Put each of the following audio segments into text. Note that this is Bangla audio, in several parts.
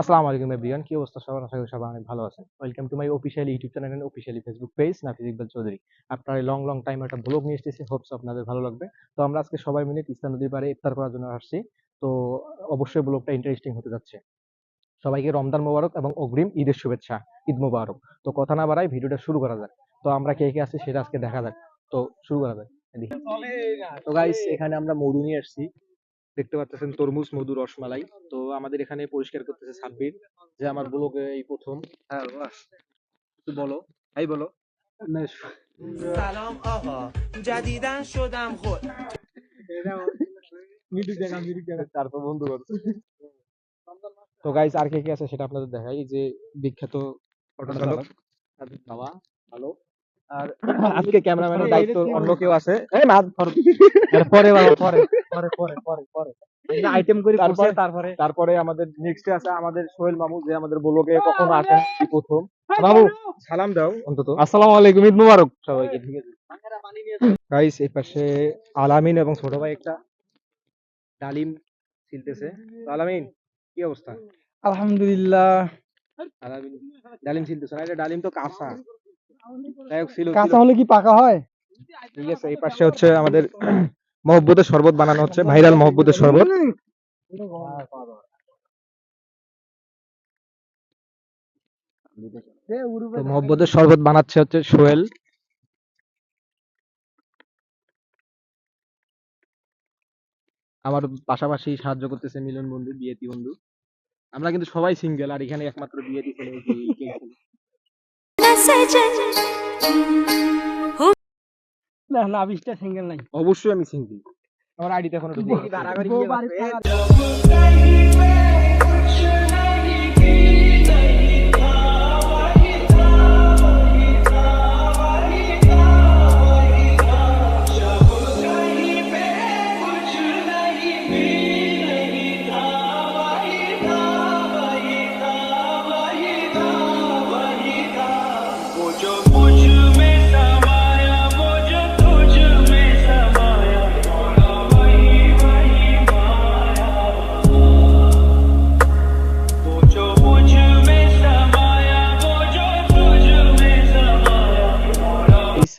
আসসালামু আলাইকুম এভরিওয়ান কি অবস্থা সবার? আশা করি সবাই অনেক ভালো আছেন। Welcome to my official YouTube channel and officially Facebook page Nafiz Iqbal Chowdhury. আপনার লং লং টাইম একটা ব্লগ নিয়ে এসেছি হোপস আপনাদের ভালো লাগবে। তো আমরা আজকে সবাই মিলে তিস্তা নদীর পাড়ে ইফতার করার জন্য আসছি। তো অবশ্যই ব্লগটা ইন্টারেস্টিং হতে যাচ্ছে। সবাইকে রমজান মোবারক এবং অগ্রিম ঈদের শুভেচ্ছা ঈদ মোবারক। তো কথা না বাড়াই ভিডিওটা শুরু করা যাক। তো আমরা কে কে আছি সেটা আজকে দেখা যাক। তো শুরু করা যাক তো গাইস এখানে আমরা মধু নিয়ে আসছি। দেখতে পাচ্ছেন তরমুজ মধু রসমালাই তো আমাদের এখানে পরিষ্কার করতেছে সাব্বির যে আমার ব্লগে এই প্রথম হ্যাঁ বাস তুই বলো এই বলো سلام آقا جدیدن شدم خود তারপর বন্ধু কর তো গাইস আর কে কে আছে সেটা আপনাদের দেখাই এই যে বিখ্যাত অটো চালক সাদিক বাবা ভালো আর আজকে ক্যামেরাম্যানের দায়িত্ব অন্য কেউ আছে এই মাছ ধর পরে বাবা পরে পরে পরে পরে পরে। আইটেম করি তারপরে- তারপরে তারপরে আমাদের নেক্সট আছে আমাদের সোহেল মামু যে আমাদের ব্লগে কখনো আসেন প্রথম। বাবু সালাম দাও অন্তত। আসসালামু আলাইকুম ঈদ মুবারক। সবাইকে ঠিক আছে। গাইস এই পাশে আলামিন এবং ছোট ভাই একটা ডালিম ছিলতেছে। আলামিন কি অবস্থা? আলহামদুলিল্লাহ। আলামিন ডালিম ছিলতেছে না এটা ডালিম তো কাঁচা। যাই হোক ছিল। কাঁচা হলে কি পাকা হয়? ঠিক আছে এই পাশে হচ্ছে আমাদের মহব্বতের শরবত বানানো হচ্ছে, ভাইরাল মহব্বতের শরবত। মহব্বতের শরবত বানাচ্ছে হচ্ছে সোহেল। আমার পাশাপাশি সাহায্য করতেছে মিলন বন্ধু, বিয়েতি বন্ধু। আমরা কিন্তু সবাই সিঙ্গেল আর এখানে একমাত্র বিয়েতি ছেলে না না বিশটা সিঙ্গেল নাই। অবশ্যই আমি সিঙ্গেল আমার আইডিতে এখনও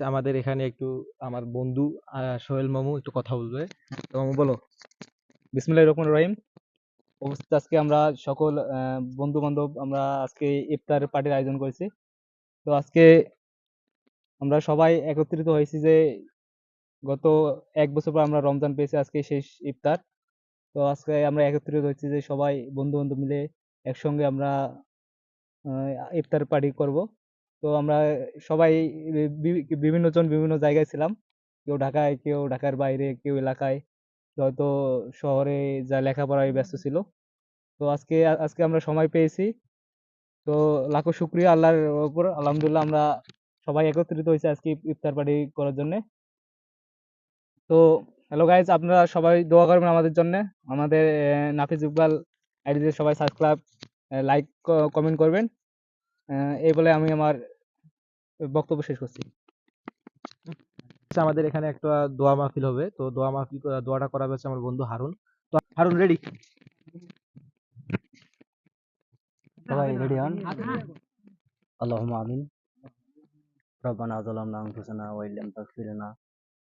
আমাদের এখানে একটু আমার বন্ধু সোহেল মামু একটু কথা বলবে। তো মামু বলো। বিসমিল্লাহির রহমানির রহিম। অবস্থিত আজকে আমরা সকল বন্ধু বান্ধব আমরা আজকে ইফতার পার্টির আয়োজন করেছি। তো আজকে আমরা সবাই একত্রিত হয়েছি যে গত এক বছর পর আমরা রমজান পেয়েছি আজকে শেষ ইফতার। তো আজকে আমরা একত্রিত হয়েছি যে সবাই বন্ধু বান্ধব মিলে একসঙ্গে আমরা ইফতার পার্টি করব। তো আমরা সবাই বিভিন্ন জন বিভিন্ন জায়গায় ছিলাম। কেউ ঢাকায় কেউ ঢাকার বাইরে কেউ এলাকায়। হয়তো শহরে যা লেখাপড়ায় ব্যস্ত ছিল। তো আজকে আজকে আমরা সময় পেয়েছি। তো লাখো শুক্রিয়া আল্লাহর উপর আলহামদুলিল্লাহ আমরা সবাই একত্রিত হয়েছে আজকে ইফ- ইফতার পার্টি করার জন্য। তো হ্যালো গাইজ আপনারা সবাই দোয়া করবেন আমাদের জন্য। আমাদের নাফিজ ইকবাল আইডিতে সবাই সাবস্ক্রাইব লাইক কমেন্ট করবেন। এই বলে আমি আমার বক্তব্য শেষ করছি। আচ্ছা, আমাদের এখানে একটা দোয়া মাহফিল হবে। তো দোয়া মাহফিল দোয়াটা করা হয়েছে আমার বন্ধু হারুন। তো হারুন রেডি সবাই রেডি হন আমিন। রব্বানা যালামনা আনফুসানা ওয়া ইল্লাম তাগফির লানা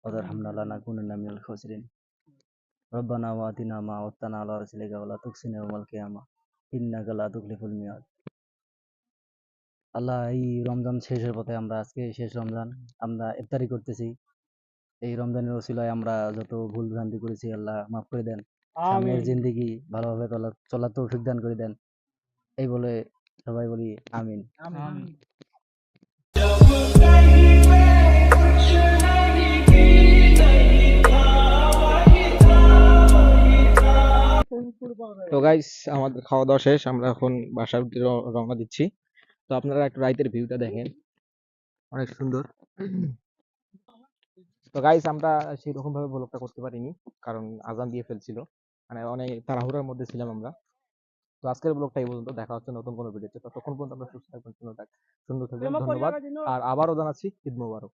ওয়া তারহামনা মিনাল খাসিরিন। রব্বানা মা আলা রাসূলিকা ওয়া লা তুকসিনা ইয়াওমাল কিয়ামা। ইন্নাকা লা তুখলিফুল মিয়াদ। আল্লাহ এই রমজান শেষের পথে আমরা আজকে শেষ রমজান আমরা ইফতারি করতেছি। এই রমজানের ওসিলায় আমরা যত ভুল ভ্রান্তি করেছি আল্লাহ মাফ করে দেন। সামনের জিন্দেগি ভালোভাবে চলা- চলার তৌফিক দান করে দেন। এই বলে সবাই বলি আমিন। তো গাইস আমাদের খাওয়া দাওয়া শেষ আমরা এখন বাসার রওনা দিচ্ছি। তো আপনারা একটু রাইতের ভিউটা দেখেন। অনেক সুন্দর। তো গাইস আমরা সেই রকম ভাবে ব্লগটা করতে পারিনি কারণ আজান দিয়ে ফেলছিল। মানে অনেক তাড়াহুড়ার মধ্যে ছিলাম আমরা। তো আজকের ব্লগটা এই পর্যন্ত। দেখা হচ্ছে নতুন কোনো ভিডিওতে ততক্ষণ পর্যন্ত আমরা সুস্থ থাকবেন সুন্দর থাক- সুন্দর থাকবেন ধন্যবাদ। আর আবারও জানাচ্ছি ঈদ মোবারক।